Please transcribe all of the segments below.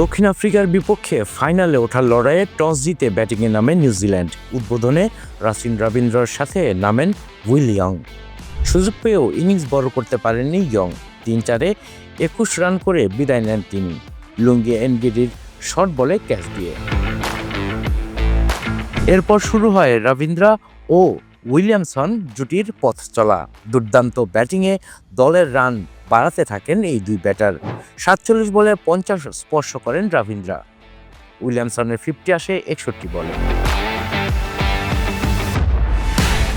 দক্ষিণ আফ্রিকার বিপক্ষে ফাইনালে ওঠার লড়াইয়ে টস জিতে ব্যাটিংয়ে নামে নিউজিল্যান্ড। উদ্বোধনে রাসিন রবীন্দ্রর সাথে নামেন উইল ইয়ং। সুযোগ পেয়েও ইনিংস বড় করতে পারেননি ইয়ং। তিন চারে একুশ রান করে বিদায় নেন তিনি। লুঙ্গি এনগিডির শর্ট বলে ক্যাচ দিয়ে। এরপর শুরু হয় রবীন্দ্রা ও উইলিয়ামসন জুটির পথ চলা। দুর্দান্ত ব্যাটিংয়ে দলের রান বাড়াতে থাকেন এই দুই ব্যাটার। সাতচল্লিশ বলে পঞ্চাশ স্পর্শ করেন রবীন্দ্রা উইলিয়ামসনের ফিফটি আসে একষট্টি বলে।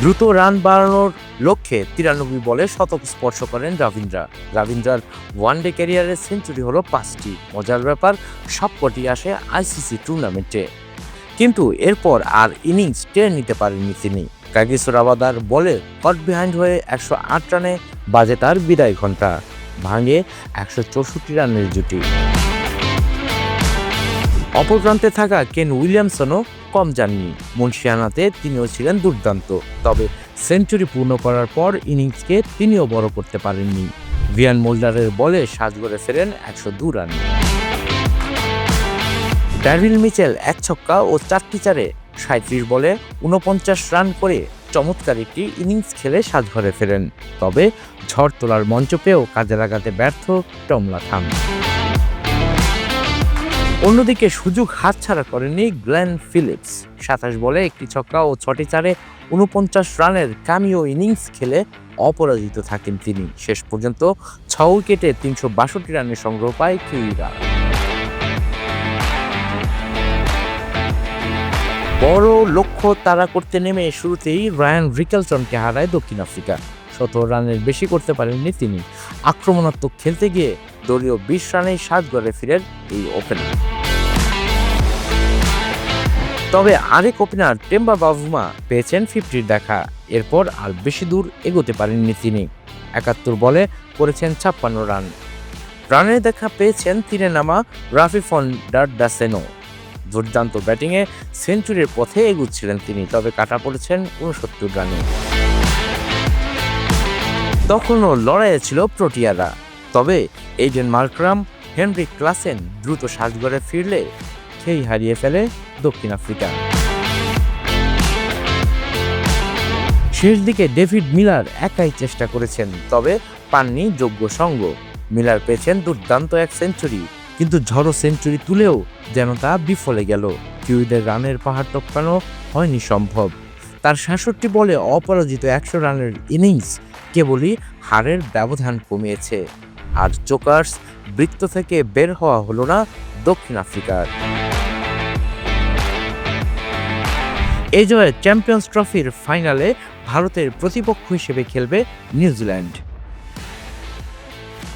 দ্রুত রান বাড়ানোর লক্ষ্যে তিরানব্বই বলে শতক স্পর্শ করেন রবীন্দ্রা রবীন্দ্রার ওয়ানডে ক্যারিয়ারের সেঞ্চুরি হলো পাঁচটি। মজার ব্যাপার, সবকটি আসে আইসিসি টুর্নামেন্টে। কিন্তু এরপর আর ইনিংস টেনে নিতে পারেননি তিনি। কাগিসোর আবাদার বলে কট বিহাইন্ড হয়ে একশো আট রানে বাজে তার বিদায় ঘণ্টা ভাঙে একশো চৌষট্টি রানের জুটি। অপর প্রান্তে থাকা কেন উইলিয়ামসনও কম যাননি। মুন্সিয়ানাতে তিনিও ছিলেন দুর্দান্ত। তবে সেঞ্চুরি পূর্ণ করার পর ইনিংসকে তিনিও বড় করতে পারেননি। ভিয়ান মোল্ডারের বলে সাজগড়ে ফেরেন একশো দু রানে। ড্যাভিল মিচেল এক ছক্কা ও চারটি চারে সাঁত্রিশ বলে উনপঞ্চাশ রান করে চমৎকার একটি ইনিংস খেলে সাজঘরে ফেরেন। তবে ঝড় তোলার মঞ্চ পেয়েও কাজে লাগাতে ব্যর্থ টমলা থাম। অন্যদিকে সুযোগ হাতছাড়া করেনি গ্লেন ফিলিপস। সাতাশ বলে একটি ছক্কা ও ছটি চারে উনপঞ্চাশ রানের কামিও ইনিংস খেলে অপরাজিত থাকেন তিনি। শেষ পর্যন্ত ছ উইকেটে তিনশো বাষট্টি রানের সংগ্রহ পায় কিউইরা বড় লক্ষ্য তারা করতে নেমে শুরুতেই রায়ান রিকেলসনকে হারায় দক্ষিণ আফ্রিকা। শত রানের বেশি করতে পারেননি তিনি। আক্রমণাত্মক খেলতে গিয়ে দলীয় বিশ রানেই সাত গড়ে ফিরেন এই ওপেনার তবে আরেক ওপেনার টেম্বা বাভুমা পেয়েছেন ফিফটির দেখা। এরপর আর বেশি দূর এগোতে পারেননি তিনি। একাত্তর বলে করেছেন ছাপ্পান্ন রান। রানের দেখা পেয়েছেন তীরে নামা রাফি ফন ডার ডাসেনো। দুর্দান্ত ব্যাটিংয়ে সেঞ্চুরির পথে এগুচ্ছিলেন তিনি, তবে কাটা পড়েছেন উনসত্তর রানে। তখনও লড়াইয়ে ছিল প্রোটিয়ারা, তবে এইডেন মার্করাম, হেনরি ক্লাসেন দ্রুত সাজগড়ে ফিরলে খেই হারিয়ে ফেলে দক্ষিণ আফ্রিকা। শেষ দিকে ডেভিড মিলার একাই চেষ্টা করেছেন, তবে পাননি যোগ্য সঙ্গ। মিলার পেয়েছেন দুর্দান্ত এক সেঞ্চুরি। কিন্তু ঝড়ো সেঞ্চুরি তুলেও যেন তা বিফলে গেল। কিউইদের রানের পাহাড় টপকানো হয়নি সম্ভব। তার সাতষট্টি বলে অপরাজিত একশো রানের ইনিংস কেবলই হারের ব্যবধান কমিয়েছে। আর জোকার্স বৃত্ত থেকে বের হওয়া হলো না দক্ষিণ আফ্রিকার। এই জয়ে চ্যাম্পিয়ন্স ট্রফির ফাইনালে ভারতের প্রতিপক্ষ হিসেবে খেলবে New Zealand.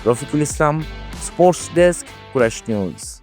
Rafiqul Islam sports desk Kurash news